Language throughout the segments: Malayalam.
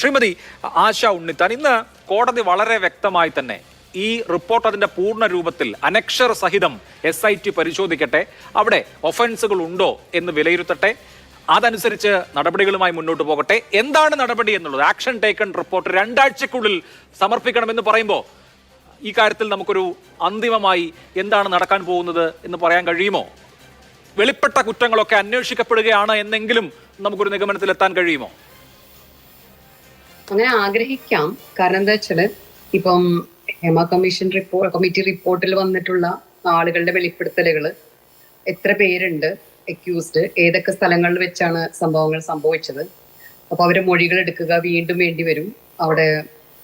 ശ്രീമതി ആശ ഉണ്ണിത്താൻ ഇന്ന് കോടതി വളരെ വ്യക്തമായി തന്നെ ഈ റിപ്പോർട്ട് അതിന്റെ പൂർണ രൂപത്തിൽ അനക്ഷർ സഹിതം എസ് ഐ ടി പരിശോധിക്കട്ടെ. അവിടെ ഒഫൻസുകൾ ഉണ്ടോ എന്ന് വിലയിരുത്തട്ടെ. അതനുസരിച്ച് നടപടികളുമായി മുന്നോട്ട് പോകട്ടെ. എന്താണ് നടപടി എന്നുള്ളത്? ആക്ഷൻ ടേക്കൺ റിപ്പോർട്ട് രണ്ടാഴ്ചക്കുള്ളിൽ സമർപ്പിക്കണമെന്ന് പറയുമ്പോൾ ഈ കാര്യത്തിൽ നമുക്കൊരു അന്തിമമായി എന്താണ് നടക്കാൻ പോകുന്നത് എന്ന് പറയാൻ കഴിയുമോ? വെളിപ്പെട്ട കുറ്റങ്ങളൊക്കെ അന്വേഷിക്കപ്പെടുകയാണ് എന്നെങ്കിലും നമുക്കൊരു നിഗമനത്തിലെത്താൻ കഴിയുമോ? അങ്ങനെ ആഗ്രഹിക്കാം. കാരണം എന്താ വെച്ചാൽ ഇപ്പം ഹേമ കമ്മീഷൻ റിപ്പോർട്ട് കമ്മിറ്റി റിപ്പോർട്ടിൽ വന്നിട്ടുള്ള ആളുകളുടെ വെളിപ്പെടുത്തലുകൾ എത്ര പേരുണ്ട് അക്യൂസ്ഡ് ഏതൊക്കെ സ്ഥലങ്ങളിൽ വെച്ചാണ് സംഭവങ്ങൾ സംഭവിച്ചത്. അപ്പൊ അവരെ മൊഴികൾ എടുക്കുക വീണ്ടും വേണ്ടി വരും. അവിടെ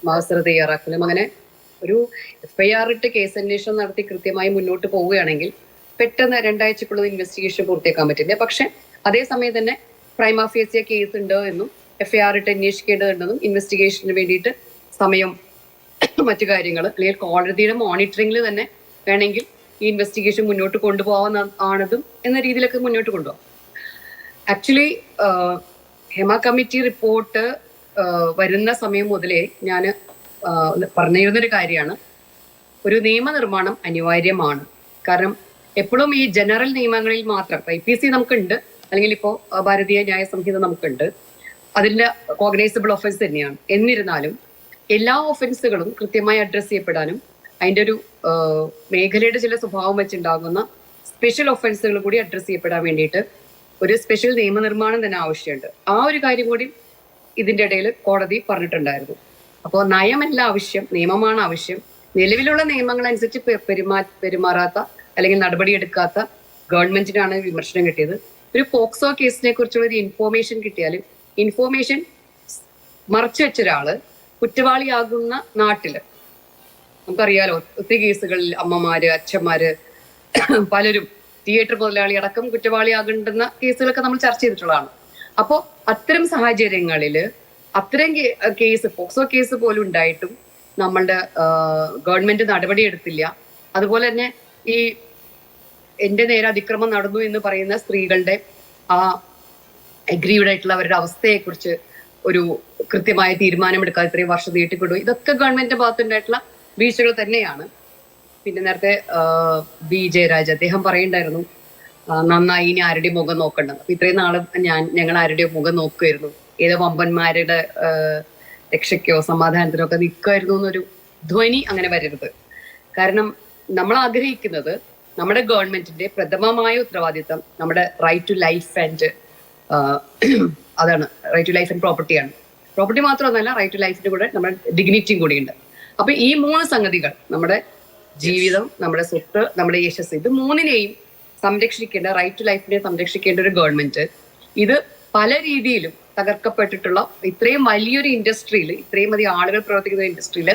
മാസ്റ്റർ തയ്യാറാക്കലും അങ്ങനെ ഒരു എഫ്ഐആർ ഇട്ട് കേസ് അന്വേഷണം നടത്തി കൃത്യമായി മുന്നോട്ട് പോവുകയാണെങ്കിൽ പെട്ടെന്ന് രണ്ടാഴ്ചക്കുള്ളത് ഇൻവെസ്റ്റിഗേഷൻ പൂർത്തിയാക്കാൻ പറ്റില്ല. പക്ഷെ അതേസമയം തന്നെ ക്രൈം ഓഫീസിയ കേസ് ഉണ്ടോ എന്നും എഫ് ഐ ആർ ഇട്ട് അന്വേഷിക്കേണ്ടതുണ്ടെന്നും ഇൻവെസ്റ്റിഗേഷന് വേണ്ടിയിട്ട് സമയം മറ്റു കാര്യങ്ങൾ അല്ലെങ്കിൽ കോടതിയുടെ മോണിറ്ററിംഗിൽ തന്നെ വേണമെങ്കിൽ ഈ ഇൻവെസ്റ്റിഗേഷൻ മുന്നോട്ട് കൊണ്ടുപോകാൻ ആണതും എന്ന രീതിയിലൊക്കെ മുന്നോട്ട് കൊണ്ടുപോകാം. ആക്ച്വലി ഹെമ കമ്മിറ്റി റിപ്പോർട്ട് വരുന്ന സമയം മുതലേ ഞാൻ പറഞ്ഞിരുന്നൊരു കാര്യമാണ്. ഒരു നിയമനിർമ്മാണം അനിവാര്യമാണ്. കാരണം എപ്പോഴും ഈ ജനറൽ നിയമങ്ങളിൽ മാത്രം ഐ പി സി നമുക്കുണ്ട് അല്ലെങ്കിൽ ഇപ്പോൾ ഭാരതീയ ന്യായ സംഹിത നമുക്കുണ്ട്. അതിന്റെ കോഗ്നൈസബിൾ ഒഫൻസ് തന്നെയാണ്. എന്നിരുന്നാലും എല്ലാ ഒഫൻസുകളും കൃത്യമായി അഡ്രസ് ചെയ്യപ്പെടാനും അതിന്റെ ഒരു മേഖലയുടെ ചില സ്വഭാവം വെച്ചുണ്ടാകുന്ന സ്പെഷ്യൽ ഒഫൻസുകൾ കൂടി അഡ്രസ് ചെയ്യപ്പെടാൻ വേണ്ടിയിട്ട് ഒരു സ്പെഷ്യൽ നിയമനിർമ്മാണം തന്നെ ആവശ്യമുണ്ട്. ആ ഒരു കാര്യം കൂടി ഇതിന്റെ ഇടയിൽ കോടതി പറഞ്ഞിട്ടുണ്ടായിരുന്നു. അപ്പോൾ നയമല്ല ആവശ്യം നിയമമാണ് ആവശ്യം. നിലവിലുള്ള നിയമങ്ങൾ അനുസരിച്ച് പെരുമാ പെരുമാറാത്ത അല്ലെങ്കിൽ നടപടിയെടുക്കാത്ത ഗവൺമെന്റിനാണ് വിമർശനം കിട്ടിയത്. ഒരു പോക്സോ കേസിനെ കുറിച്ചുള്ള ഒരു ഇൻഫോർമേഷൻ കിട്ടിയാലും ഇൻഫോർമേഷൻ മറച്ചു വെച്ച ഒരാൾ കുറ്റവാളിയാകുന്ന നാട്ടിൽ. നമുക്കറിയാലോ ഒത്തിരി കേസുകളിൽ അമ്മമാര് അച്ഛന്മാര് പലരും തിയേറ്റർ മുതലാളി അടക്കം കുറ്റവാളിയാകേണ്ടുന്ന കേസുകളൊക്കെ നമ്മൾ ചർച്ച ചെയ്തിട്ടുള്ളതാണ്. അപ്പോ അത്തരം സാഹചര്യങ്ങളിൽ അത്തരം കേസ് പോക്സോ കേസ് പോലും ഉണ്ടായിട്ടും നമ്മളുടെ ഗവൺമെന്റ് നടപടിയെടുത്തില്ല. അതുപോലെ തന്നെ ഈ എന്റെ നേരെ അതിക്രമം നടന്നു എന്ന് പറയുന്ന സ്ത്രീകളുടെ ആ അഗ്രീഡ് ആയിട്ടുള്ള അവരുടെ അവസ്ഥയെക്കുറിച്ച് ഒരു കൃത്യമായ തീരുമാനമെടുക്കാതെ ഇത്രയും വർഷം നീട്ടിക്കൊണ്ടു. ഇതൊക്കെ ഗവൺമെന്റിന്റെ ഭാഗത്തുണ്ടായിട്ടുള്ള വീഴ്ചകൾ തന്നെയാണ്. പിന്നെ നേരത്തെ ബി ജയരാജ് അദ്ദേഹം പറയുണ്ടായിരുന്നു നന്നായി ഇനി ആരുടെയും മുഖം നോക്കണ്ടെന്ന്. അപ്പൊ ഇത്രയും നാൾ ഞാൻ ഞങ്ങൾ ആരുടെയും മുഖം നോക്കുമായിരുന്നു ഏതോ വമ്പന്മാരുടെ രക്ഷയ്ക്കോ സമാധാനത്തിനോ ഒക്കെ നിൽക്കുമായിരുന്നു എന്നൊരു ധ്വനി അങ്ങനെ വരരുത്. കാരണം നമ്മൾ ആഗ്രഹിക്കുന്നത് നമ്മുടെ ഗവൺമെന്റിന്റെ പ്രഥമമായ ഉത്തരവാദിത്തം നമ്മുടെ റൈറ്റ് ടു ലൈഫ് ആൻഡ് അതാണ് റൈറ്റ് ടു ലൈഫ് ആൻഡ് പ്രോപ്പർട്ടിയാണ് പ്രോപ്പർട്ടി മാത്രമല്ല റൈറ്റ് ടു ലൈഫിന്റെ കൂടെ നമ്മുടെ ഡിഗ്നിറ്റിയും കൂടിയുണ്ട്. അപ്പൊ ഈ മൂന്ന് സംഗതികൾ നമ്മുടെ ജീവിതം നമ്മുടെ സ്വത്ത് നമ്മുടെ യശസ് ഇത് മൂന്നിനെയും സംരക്ഷിക്കേണ്ട റൈറ്റ് ടു ലൈഫിനെ സംരക്ഷിക്കേണ്ട ഒരു ഗവൺമെന്റ് ഇത് പല രീതിയിലും തകർക്കപ്പെട്ടിട്ടുള്ള ഇത്രയും വലിയൊരു ഇൻഡസ്ട്രിയിൽ ഇത്രയും അധികം ആളുകൾ പ്രവർത്തിക്കുന്ന ഇൻഡസ്ട്രിയിൽ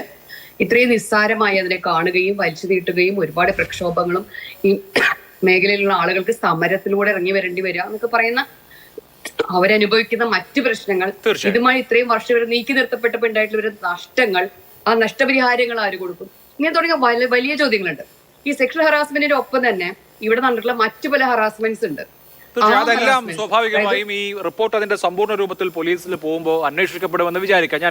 ഇത്രയും നിസ്സാരമായി അതിനെ കാണുകയും വലിച്ചു നീട്ടുകയും ഒരുപാട് പ്രക്ഷോഭങ്ങളും ഈ മേഖലയിലുള്ള ആളുകൾക്ക് സമരത്തിലൂടെ ഇറങ്ങി വരേണ്ടി വരിക എന്നൊക്കെ പറയുന്ന അവരനുഭവിക്കുന്ന മറ്റു പ്രശ്നങ്ങൾ ഇതുമായി ഇത്രയും വർഷം വരെ നീക്കി നിർത്തപ്പെട്ടപ്പോൾ ഉണ്ടായിട്ടുള്ള ഒരു നഷ്ടങ്ങൾ ആ നഷ്ടപരിഹാരങ്ങൾ ആര് കൊടുക്കും? ഇങ്ങനെ തുടങ്ങിയ വലിയ വലിയ ചോദ്യങ്ങളുണ്ട്. ഈ സെക്ഷൽ ഹറാസ്മെന്റിന്റെ ഒപ്പം തന്നെ ഇവിടെ നടന്നിട്ടുള്ള മറ്റു പല ഹറാസ്മെന്റ്സ് ഉണ്ട്. അതെല്ലാം സ്വാഭാവികമായും ഈ റിപ്പോർട്ട് അതിന്റെ സമ്പൂർണ രൂപത്തിൽ പോലീസിൽ പോകുമ്പോൾ അന്വേഷിക്കപ്പെടുമെന്ന് വിചാരിക്കാം.